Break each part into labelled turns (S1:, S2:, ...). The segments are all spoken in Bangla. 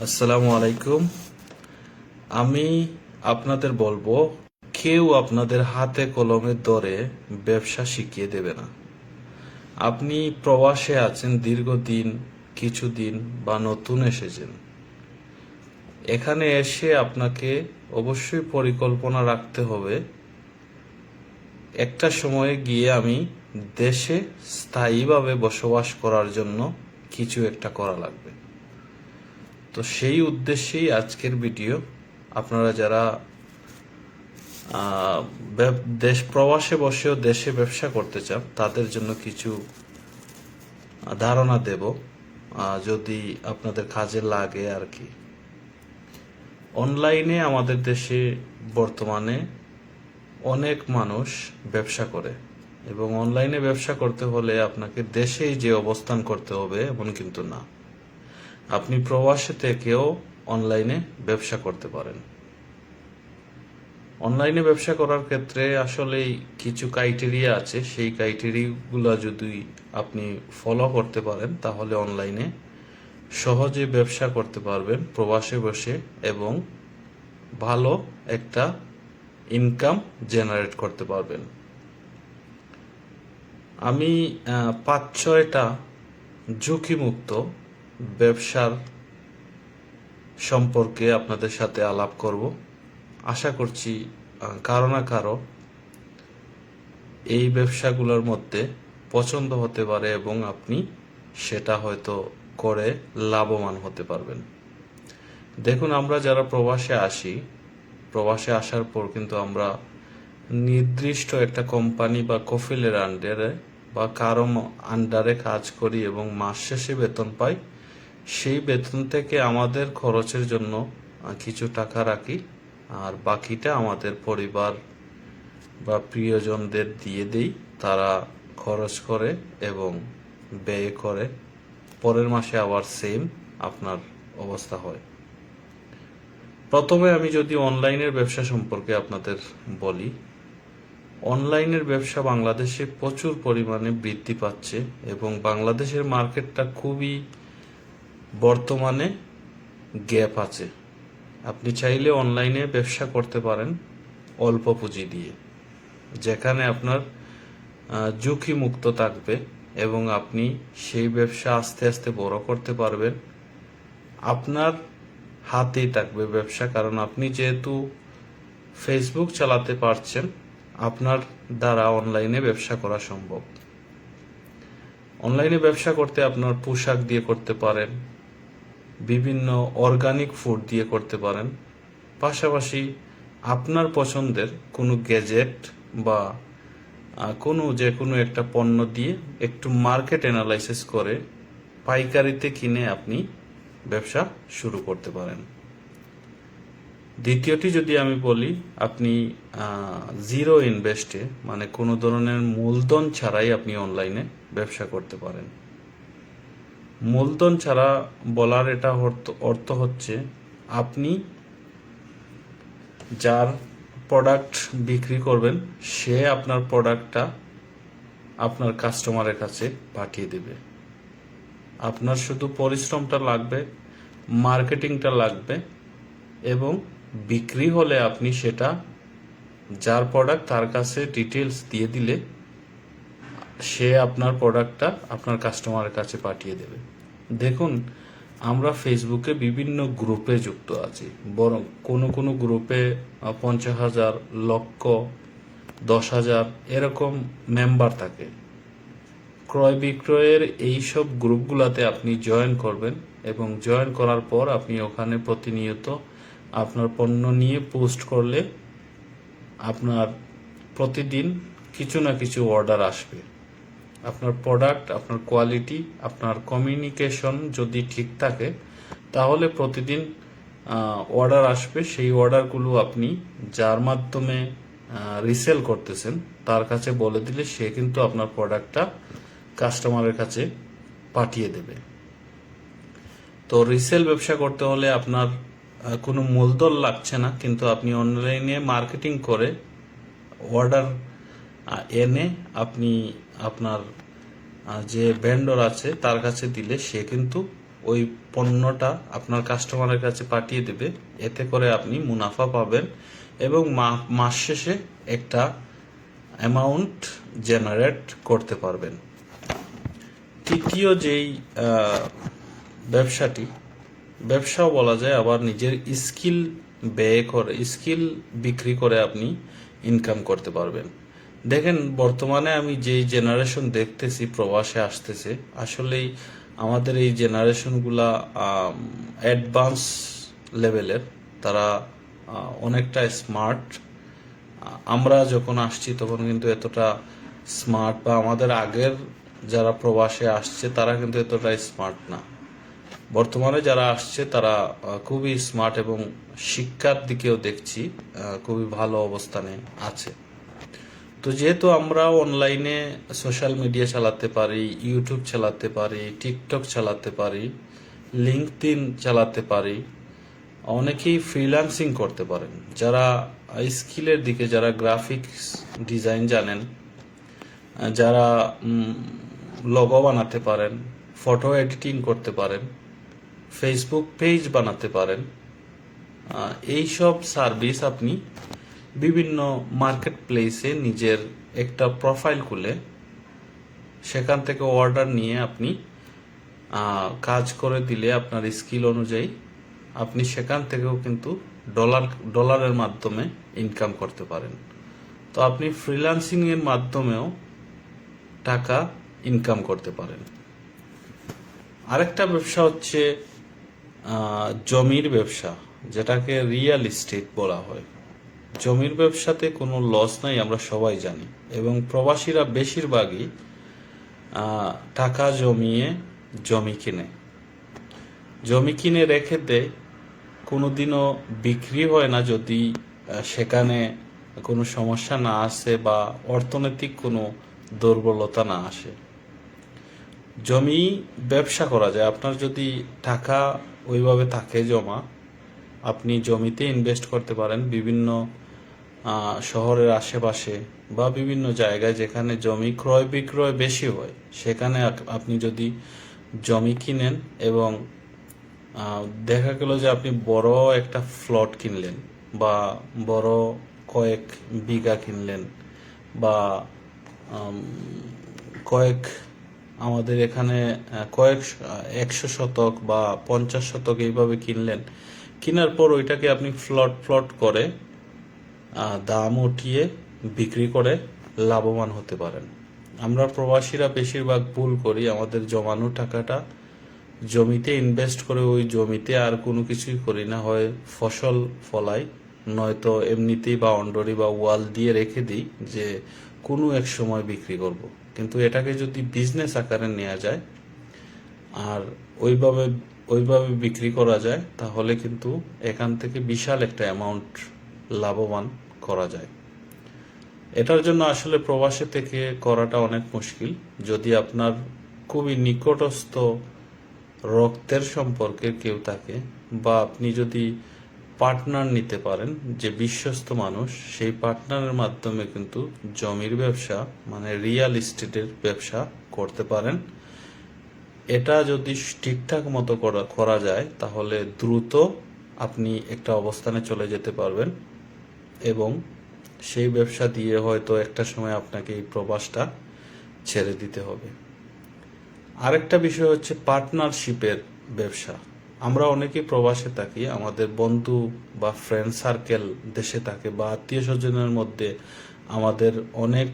S1: আসসালামু আলাইকুম। আমি আপনাদের বলব, কেউ আপনাদের হাতে কলমে ধরে ব্যবসা শিখিয়ে দেবে না। আপনি প্রবাসে আছেন, দীর্ঘদিন, কিছুদিন বা নতুন এসেছেন। এখানে এসে আপনাকে অবশ্যই পরিকল্পনা রাখতে হবে। একটা সময়ে গিয়ে আমি দেশে স্থায়ীভাবে বসবাস করার জন্য কিছু একটা করা লাগবে। তো সেই উদ্দেশ্যেই আজকের ভিডিও। আপনারা যারা দেশ, প্রবাসে বসেও দেশে ব্যবসা করতে চান, তাদের জন্য কিছু ধারণা দেব। যদি আপনাদের কাজে লাগে আর কি। অনলাইনে আমাদের দেশে বর্তমানে অনেক মানুষ ব্যবসা করে এবং অনলাইনে ব্যবসা করতে হলে আপনাকে দেশেই যে অবস্থান করতে হবে, এমন কিন্তু না। আপনি প্রবাসে থেকেও অনলাইনে ব্যবসা করতে পারেন। অনলাইনে ব্যবসা করার ক্ষেত্রে আসলে কিছু ক্রাইটেরিয়া আছে। সেই ক্রাইটেরিয়াগুলো যদি আপনি ফলো করতে পারেন, তাহলে অনলাইনে সহজে ব্যবসা করতে পারবেন প্রবাসে বসে এবং ভালো একটা ইনকাম জেনারেট করতে পারবেন। আমি পাঁচ ছয়টা ঝুঁকিমুক্ত ব্যবসার সম্পর্কে আপনাদের সাথে আলাপ করব। আশা করছি কারও না কারও এই ব্যবসাগুলোর মধ্যে পছন্দ হতে পারে এবং আপনি সেটা হয়তো করে লাভবান হতে পারবেন। দেখুন, আমরা যারা প্রবাসে আসি, প্রবাসে আসার পর কিন্তু আমরা নির্দিষ্ট একটা কোম্পানি বা কফিলের আন্ডারে বা কারও আন্ডারে কাজ করি এবং মাস শেষে বেতন পাই। সেই বেতন থেকে আমাদের খরচের জন্য কিছু টাকা রাখি, আর বাকিটা আমাদের পরিবার বা প্রিয়জনদের দিয়ে দেই। তারা খরচ করে এবং ব্যয় করে। পরের মাসে আবার সেম আপনার অবস্থা হয়। প্রথমে আমি যদি অনলাইনের ব্যবসা সম্পর্কে আপনাদের বলি, অনলাইনের ব্যবসা বাংলাদেশে প্রচুর পরিমাণে বৃদ্ধি পাচ্ছে এবং বাংলাদেশের মার্কেটটা খুবই বর্তমানে গ্যাপ আছে। আপনি চাইলে অনলাইনে ব্যবসা করতে পারেন অল্প পুঁজি দিয়ে, যেখানে আপনার ঝুঁকি মুক্ত থাকবে এবং আপনি সেই ব্যবসা আস্তে আস্তে বড় করতে পারবেন। আপনার হাতেই থাকবে ব্যবসা, কারণ আপনি যেহেতু ফেসবুক চালাতে পারছেন, আপনার দ্বারা অনলাইনে ব্যবসা করা সম্ভব। অনলাইনে ব্যবসা করতে আপনার পোশাক দিয়ে করতে পারেন বিভিন্ন অর্গানিক ফুড দিয়ে করতে পারেন। পাশাপাশি আপনার পছন্দের কোনো গ্যাজেট বা কোনো যে কোনো একটা পণ্য দিয়ে একটু মার্কেট অ্যানালাইসিস করে পাইকারিতে কিনে আপনি ব্যবসা শুরু করতে পারেন। দ্বিতীয়টি যদি আমি বলি, আপনি জিরো ইনভেস্টে মানে কোনো ধরনের মূলধন ছাড়াই আপনি অনলাইনে ব্যবসা করতে পারেন। মূলধন ছাড়া বলার এটা অর্থ- হচ্ছে আপনি যার প্রোডাক্ট বিক্রি করবেন, সে আপনার প্রোডাক্টটা আপনার কাস্টমারের কাছে পাঠিয়ে দেবে। আপনার শুধু পরিশ্রমটা লাগবে মার্কেটিংটা লাগবে এবং বিক্রি হলে আপনি সেটা, যার প্রোডাক্ট তার কাছে ডিটেলস দিয়ে দিলে সে আপনার প্রোডাক্টটা আপনার কাস্টমারের কাছে পাঠিয়ে দেবে। দেখুন, আমরা ফেসবুকে বিভিন্ন গ্রুপে যুক্ত আছি। বরং কোনো কোনো গ্রুপে পঞ্চাশ হাজার, লক্ষ, দশ হাজার এরকম মেম্বার থাকে। ক্রয় বিক্রয়ের এই সব গ্রুপগুলোতে আপনি জয়েন করবেন এবং জয়েন করার পর আপনি ওখানে প্রতিনিয়ত আপনার পণ্য নিয়ে পোস্ট করলে আপনার প্রতিদিন কিছু না কিছু অর্ডার আসবে। আপনার প্রোডাক্ট আপনার কোয়ালিটি আপনার কমিউনিকেশন যদি ঠিক থাকে, তাহলে প্রতিদিন অর্ডার আসবে। সেই অর্ডারগুলো আপনি যার মাধ্যমে রিসেল করতেছেন, তার কাছে বলে দিলে সে কিন্তু আপনার প্রোডাক্টটা কাস্টমারের কাছে পাঠিয়ে দেবে। তো রিসেল ব্যবসা করতে হলে আপনার কোনো মূলধন লাগছে না, কিন্তু আপনি অনলাইনে মার্কেটিং করে অর্ডার এনে আপনি আপনার যে ভেন্ডর আছে, তার কাছে দিলে সে কিন্তু ওই পণ্যটা আপনার কাস্টমারের কাছে পাঠিয়ে দেবে। এতে করে আপনি মুনাফা পাবেন এবং মাস শেষে একটা অ্যামাউন্ট জেনারেট করতে পারবেন। তৃতীয় যেই ব্যবসাটি ব্যবসাও বলা যায় আবার নিজের স্কিল ব্যয় করে স্কিল বিক্রি করে আপনি ইনকাম করতে পারবেন। দেখেন, বর্তমানে আমি যেই জেনারেশন দেখতেছি, প্রবাসে আসতেছে, আসলেই আমাদের এই জেনারেশনগুলা অ্যাডভান্স লেভেলের তারা অনেকটা স্মার্ট আমরা যখন আসছি, তখন কিন্তু এতটা স্মার্ট বা আমাদের আগের যারা প্রবাসে আসছে, তারা কিন্তু এতটা স্মার্ট না। বর্তমানে যারা আসছে, তারা খুবই স্মার্ট এবং শিক্ষার দিকেও দেখছি খুবই ভালো অবস্থানে আছে। তো যেহেতু আমরা অনলাইনে সোশ্যাল মিডিয়া চালাতে পারি ইউটিউব চালাতে পারি টিকটক চালাতে পারি লিঙ্কডিন চালাতে পারি, অনেকেই ফ্রিল্যান্সিং করতে পারেন। যারা স্কিলের দিকে, যারা গ্রাফিক্স ডিজাইন জানেন, যারা লগো বানাতে পারেন ফটো এডিটিং করতে পারেন ফেসবুক পেজ বানাতে পারেন এইসব সার্ভিস আপনি বিভিন্ন মার্কেট প্লেসে নিজের একটা প্রোফাইল খুলে সেখান থেকে অর্ডার নিয়ে আপনি কাজ করে দিলে আপনার স্কিল অনুযায়ী আপনি সেখান থেকেও কিন্তু ডলার, ডলারের মাধ্যমে ইনকাম করতে পারেন। তো আপনি ফ্রিল্যান্সিং এর মাধ্যমেও টাকা ইনকাম করতে পারেন। আরেকটা ব্যবসা হচ্ছে জমির ব্যবসা, যেটাকে রিয়েল এস্টেট বলা হয়। জমির ব্যবসাতে কোনো লস নাই, আমরা সবাই জানি। এবং প্রবাসীরা বেশিরভাগই টাকা জমিয়ে জমি কিনে। জমি কিনে রেখে দেয় কোনোদিনও বিক্রি হয় না যদি সেখানে কোনো সমস্যা না আসে বা অর্থনৈতিক কোনো দুর্বলতা না আসে। জমি ব্যবসা করা যায়। আপনার যদি টাকা ওইভাবে থাকে জমা আপনি জমিতে ইনভেস্ট করতে পারেন বিভিন্ন শহরের আশেপাশে বা বিভিন্ন জায়গায় যেখানে জমি ক্রয় বিক্রয় বেশি হয়। সেখানে আপ- আপনি যদি জমি কিনেন এবং দেখা গেল যে আপনি বড় একটা ফ্লট কিনলেন বা বড় কয়েক বিঘা কিনলেন বা কয়েক আমাদের এখানে কয়েক একশো শতক বা পঞ্চাশ শতক এইভাবে কিনলেন কেনার পর ওইটাকে আপনি ফ্লট ফ্লট করে দাম উঠিয়ে বিক্রি করে লাভবান হতে পারেন। আমরা প্রবাসীরা বেশিরভাগ ভুল করি। আমাদের জমানো টাকাটা জমিতে ইনভেস্ট করে ওই জমিতে আর কোনো কিছুই করি না। হয় ফসল ফলাই, নয়তো এমনিতেই বা অন্ডরি বা ওয়াল দিয়ে রেখে দিই যে কোনো এক সময় বিক্রি করব। কিন্তু এটাকে যদি বিজনেস আকারে নেওয়া যায়, আর ওইভাবে ওইভাবে বিক্রি করা যায়, তাহলে কিন্তু এখান থেকে বিশাল একটা অ্যামাউন্ট লাভবান করা যায়। এটার জন্য আসলে প্রবাসে থেকে করাটা অনেক মুশকিল। যদি আপনার খুবই নিকটস্থ রক্তের সম্পর্কে কেউ থাকে বা আপনি যদি পার্টনার নিতে পারেন, যে বিশ্বস্ত মানুষ, সেই পার্টনারের মাধ্যমে কিন্তু জমির ব্যবসা মানে রিয়েল এস্টেটের ব্যবসা করতে পারেন। এটা যদি ঠিকঠাক মতো করা করা যায়, তাহলে দ্রুত আপনি একটা অবস্থানে চলে যেতে পারবেন এবং সেই ব্যবসা দিয়ে হয়তো একটা সময় আপনাকে এই প্রবাসটা ছেড়ে দিতে হবে। আরেকটা বিষয় হচ্ছে পার্টনারশিপের ব্যবসা। আমরা অনেকেই প্রবাসে থাকি, আমাদের বন্ধু বা ফ্রেন্ড সার্কেল দেশে থাকে বা আত্মীয় স্বজনের মধ্যে আমাদের অনেক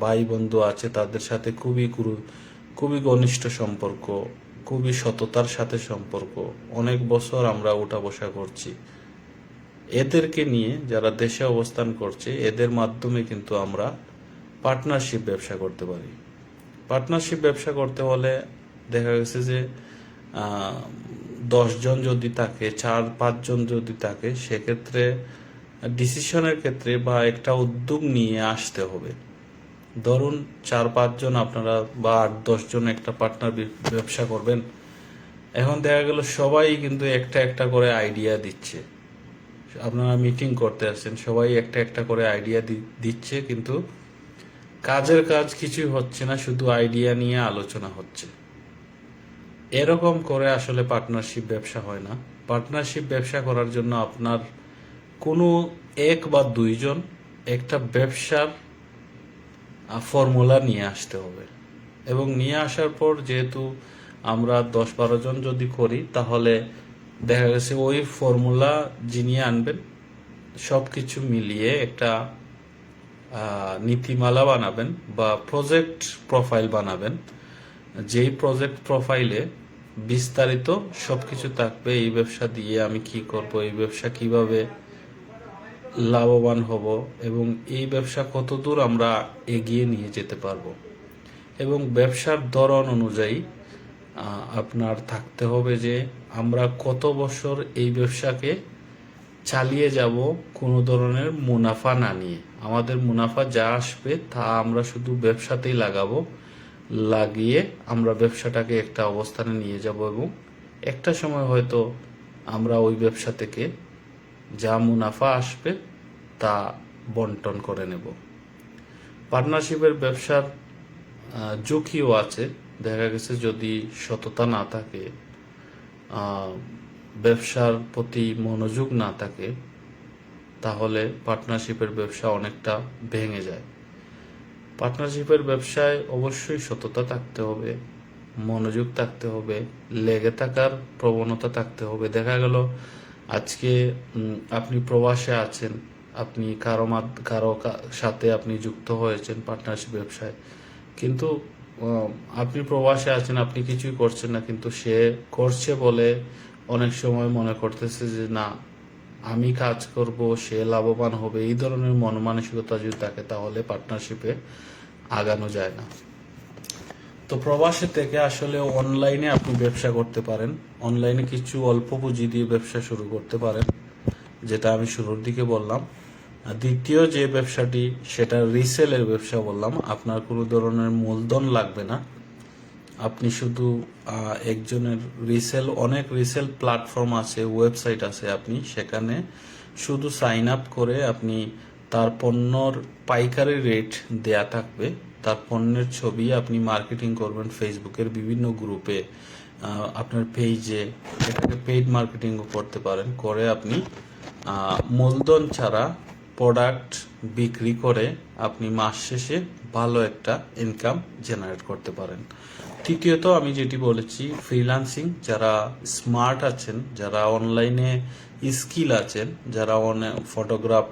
S1: ভাই বন্ধু আছে, তাদের সাথে খুবই গুরু খুবই ঘনিষ্ঠ সম্পর্ক, খুবই সততার সাথে সম্পর্ক। অনেক বছর আমরা উঠা বসা করছি। এদেরকে নিয়ে যারা দেশে অবস্থান করছে, এদের মাধ্যমে কিন্তু আমরা পার্টনারশিপ ব্যবসা করতে পারি। পার্টনারশিপ ব্যবসা করতে হলে দেখা গেছে যে দশজন যদি থাকে, চার পাঁচজন যদি থাকে, সেক্ষেত্রে ডিসিশনের ক্ষেত্রে বা একটা উদ্যোগ নিয়ে আসতে হবে। ধরুন চার পাঁচজন আপনারা বা আট দশজন একটা পার্টনার ব্যবসা করবেন, এখন দেখা গেল সবাই কিন্তু একটা একটা করে আইডিয়া দিচ্ছে। আপনারা মিটিং করতে আসছেন, সবাই একটা একটা করে আইডিয়া দিচ্ছে, কিন্তু কাজের কাজ কিছুই হচ্ছে না, শুধু আইডিয়া নিয়ে আলোচনা হচ্ছে। এরকম করে আসলে পার্টনারশিপ ব্যবসা হয় না। পার্টনারশিপ ব্যবসা করার জন্য আপনার কোনো এক বা দুইজন একটা ব্যবসার ফর্মুলা নিয়ে আসতে হবে। এবং নিয়ে আসার পর যেহেতু আমরা দশ বারো জন যদি করি, তাহলে দেখা গেছে ওই ফর্মুলা যিনি আনবেন সব কিছু মিলিয়ে একটা নীতিমালা বানাবেন বা প্রজেক্ট প্রোফাইল বানাবেন। যেই প্রজেক্ট প্রোফাইলে বিস্তারিত সবকিছু থাকবে, এই ব্যবসা দিয়ে আমি কি করব, এই ব্যবসা কীভাবে লাভবান হব এবং এই ব্যবসা কত দূর আমরা এগিয়ে নিয়ে যেতে পারব। এবং ব্যবসার ধরন অনুযায়ী আপনার থাকতে হবে যে আমরা কত বছর এই ব্যবসাকে চালিয়ে যাব কোনো ধরনের মুনাফা না নিয়ে। আমাদের মুনাফা যা আসবে তা আমরা শুধু ব্যবসাতেই লাগাবো, লাগিয়ে আমরা ব্যবসাটাকে একটা অবস্থানে নিয়ে যাব এবং একটা সময় হয়তো আমরা ওই ব্যবসা থেকে যা মুনাফা আসবে তা বন্টন করে নেব। পার্টনারশিপের ব্যবসার ঝুঁকিও আছে। দেখা গেছে যদি সততা না থাকে ব্যবসার প্রতি মনোযোগ না থাকে, তাহলে পার্টনারশিপের ব্যবসা অনেকটা ভেঙে যায়। পার্টনারশিপের ব্যবসায় অবশ্যই সততা থাকতে হবে, মনোযোগ থাকতে হবে, লেগে থাকার প্রবণতা থাকতে হবে। দেখা গেল আজকে আপনি প্রবাসে আছেন, আপনি কারও কারও সাথে আপনি যুক্ত হয়েছেন পার্টনারশিপ ব্যবসায়, কিন্তু আপনি প্রবাসে আছেন, আপনি কিছুই করছেন না, কিন্তু সে করছে বলে অনেক সময় মনে করতেছে যে, না, আমি কাজ করব, সে লাভবান হবে। এই ধরনের মন মানসিকতা যদি থাকে, তাহলে পার্টনারশিপে আগানো যায় না। তো প্রবাসে থেকে আসলে অনলাইনে আপনি ব্যবসা করতে পারেন। অনলাইনে কিছু অল্প পুঁজি দিয়ে ব্যবসা শুরু করতে পারেন, যেটা আমি শুরুর দিকে বললাম। দ্বিতীয় যে ব্যবসাটি, সেটা রিসেলের ব্যবসা বললাম। আপনার কোনো ধরনের মূলধন লাগবে না। আপনি শুধু একজনের রিসেল অনেক রিসেল প্ল্যাটফর্ম আছে ওয়েবসাইট আছে আপনি, সেখানে শুধু সাইন আপ করে আপনি তার পণ্যর পাইকারি রেট দেয়া থাকবে। তার পণ্যের ছবি আপনি মার্কেটিং করবেন ফেসবুকের বিভিন্ন গ্রুপে আপনার পেজে এটাকে পেইড মার্কেটিংও করতে পারেন। করে আপনি মূলধন ছাড়া প্রোডাক্ট বিক্রি করে আপনি মাস শেষে ভালো একটা ইনকাম জেনারেট করতে পারেন। তৃতীয়ত আমি যেটি বলেছি ফ্রিল্যান্সিং যারা স্মার্ট আছেন, যারা অনলাইনে স্কিল আছেন, যারা photograph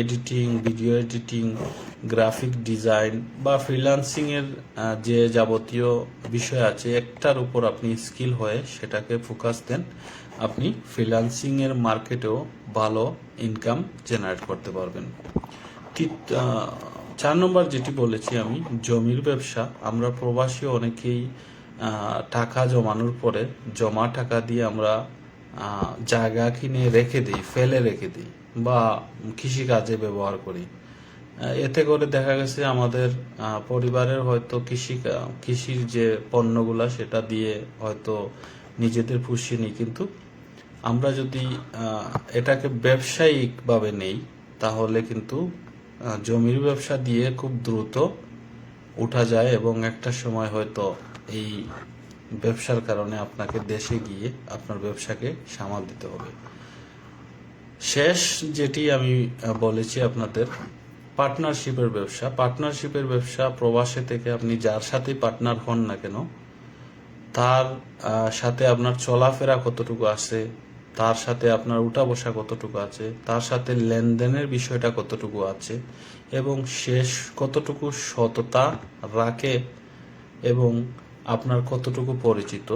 S1: editing video editing graphic design বা ফ্রিল্যান্সিং এর যে যাবতীয় বিষয় আছে, একটার উপর আপনি স্কিল হয়ে সেটাকে ফোকাস দেন, আপনি ফ্রিল্যান্সিং এর মার্কেটেও ভালো ইনকাম জেনারেট করতে পারবেন। চার নম্বর যেটি বলেছি আমি, জমির ব্যবসা। আমরা প্রবাসী অনেকেই টাকা জমানোর পরে জমা টাকা দিয়ে আমরা জায়গা কিনে রেখে দিই, ফেলে রেখে দিই। বা কৃষি কাজে ব্যবহার করি। এতে করে দেখা গেছে আমাদের পরিবারের হয়তো কৃষি, কৃষির যে পণ্যগুলা সেটা দিয়ে হয়তো নিজেদের পুষিয়ে নিই কিন্তু আমরা যদি এটাকে ব্যবসায়িকভাবে নেই, তাহলে কিন্তু জমির ব্যবসা দিয়ে খুব দ্রুত উঠা যায় এবং একটা সময় হয়তো এই ব্যবসার কারণে আপনাকে দেশে গিয়ে আপনার ব্যবসাকে সামাল দিতে হবে। শেষ যেটি আমি বলেছি আপনাদের পার্টনারশিপের ব্যবসা। পার্টনারশিপের ব্যবসা প্রবাসে থেকে আপনি যার সাথে পার্টনার হন না কেন, তার সাথে আপনার চলাফেরা কতটুকু আছে, তার সাথে আপনার উঠা বসা কতটুকু আছে, তার সাথে লেনদেনের বিষয়টা কতটুকু আছে, এবং শেষ কতটুকু সততা রাখে এবং আপনার কতটুকু পরিচিত,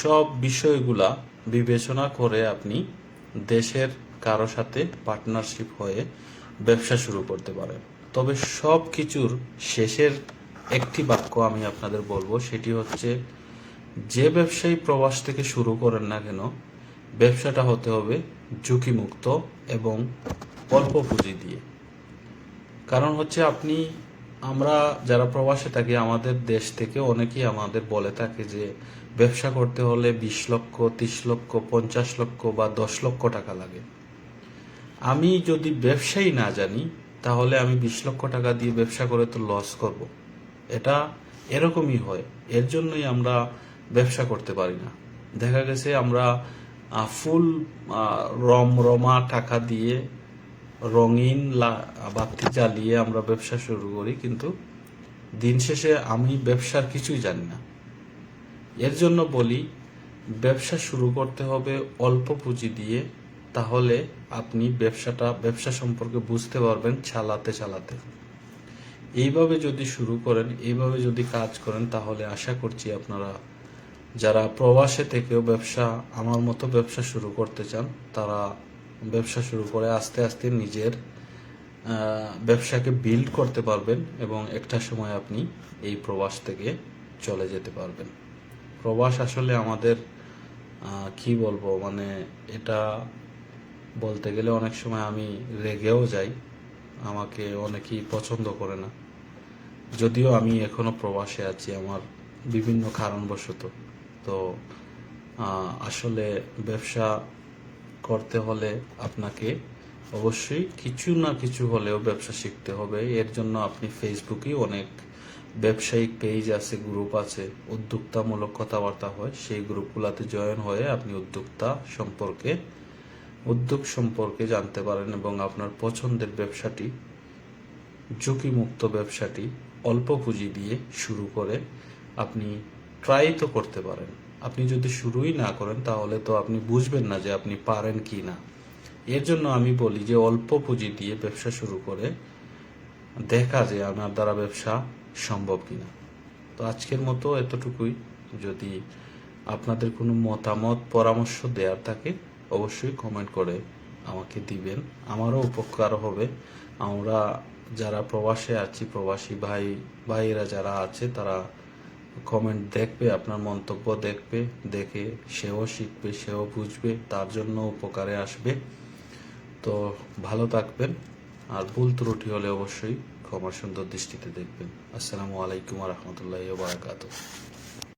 S1: সব বিষয়গুলা বিবেচনা করে আপনি দেশের কারও সাথে পার্টনারশিপ হয়ে ব্যবসা শুরু করতে পারেন তবে সব কিছুর শেষের একটি বাক্য আমি আপনাদের বলব, সেটি হচ্ছে, যে ব্যবসায়ী প্রবাস থেকে শুরু করেন না কেন, ব্যবসাটা হতে হবে ঝুঁকিমুক্ত এবং অল্প পুঁজি দিয়ে। কারণ হচ্ছে আপনি, আমরা যারা প্রবাসে থাকি, আমাদের দেশ থেকে অনেকেই আমাদের বলে থাকে যে, ব্যবসা করতে হলে বিশ লক্ষ, তিরিশ লক্ষ, পঞ্চাশ লক্ষ বা দশ লক্ষ টাকা লাগে। আমি যদি ব্যবসায়ী না জানি, তাহলে আমি বিশ লক্ষ টাকা দিয়ে ব্যবসা করে তো লস করব। এটা এরকমই হয়। এর জন্যই আমরা ব্যবসা করতে পারি না। দেখা গেছে আমরা ফুল রম, রমা টাকা দিয়ে রঙিন বাতি জ্বালিয়ে আমরা ব্যবসা শুরু করি, কিন্তু দিন শেষে আমি ব্যবসার কিছুই জানি না। এর জন্য বলি, ব্যবসা শুরু করতে হবে অল্প পুঁজি দিয়ে। তাহলে আপনি ব্যবসাটা, ব্যবসা সম্পর্কে বুঝতে পারবেন চালাতে চালাতে। এইভাবে যদি শুরু করেন, এইভাবে যদি কাজ করেন, তাহলে আশা করছি আপনারা যারা প্রবাসে থেকেও ব্যবসা, আমার মতো ব্যবসা শুরু করতে চান, তারা ব্যবসা শুরু করে আস্তে আস্তে নিজের ব্যবসাকে বিল্ড করতে পারবেন এবং একটা সময় আপনি এই প্রবাস থেকে চলে যেতে পারবেন। প্রবাস আসলে আমাদের কি বলব? মানে এটা বলতে গেলে অনেক সময় আমি রেগেও যাই। আমাকে অনেকেই পছন্দ করে না। যদিও আমি এখনও প্রবাসে আছি, আমার বিভিন্ন কারণবশত। তো আসলে ব্যবসা করতে হলে আপনাকে অবশ্যই কিছু না কিছু হলেও ব্যবসা শিখতে হবে। এর জন্য আপনি ফেসবুকে অনেক ব্যবসায়িক পেজ আছে, গ্রুপ আছে। উদ্যোক্তামূলক কথাবার্তা হয়। সেই গ্রুপগুলোতে জয়েন হয়ে আপনি উদ্যোক্তা সম্পর্কে উদ্যোগ সম্পর্কে জানতে পারেন এবং আপনার পছন্দের ব্যবসাটি, ঝুঁকিমুক্ত ব্যবসাটি অল্প পুঁজি দিয়ে শুরু করে আপনি ট্রাই তো করতে পারেন। আপনি যদি শুরুই না করেন তাহলে তো আপনি বুঝবেন না যে আপনি পারেন কি না। এর জন্য আমি বলি যে অল্প পুঁজি দিয়ে ব্যবসা শুরু করে দেখা যে আমার দ্বারা ব্যবসা সম্ভব কিনা। তো আজকের মতো এতটুকুই। যদি আপনাদের কোনো মতামত, পরামর্শ দেওয়ার থাকে অবশ্যই কমেন্ট করে আমাকে দিবেন। আমারও উপকার হবে। আমরা যারা প্রবাসে আছি, প্রবাসী ভাই, ভাইয়েরা যারা আছে, তারা কমেন্ট দেখবে, আপনার মন্তব্য দেখবে, দেখে সেও শিখবে, সেও বুঝবে, তার জন্য উপকারে আসবে। তো ভালো থাকবেন। আর ভুল ত্রুটি হলে অবশ্যই ক্ষমা সুন্দর দৃষ্টিতে দেখবেন। আসসালামু আলাইকুম রহমতুল্লাহ বারাকাতুহ।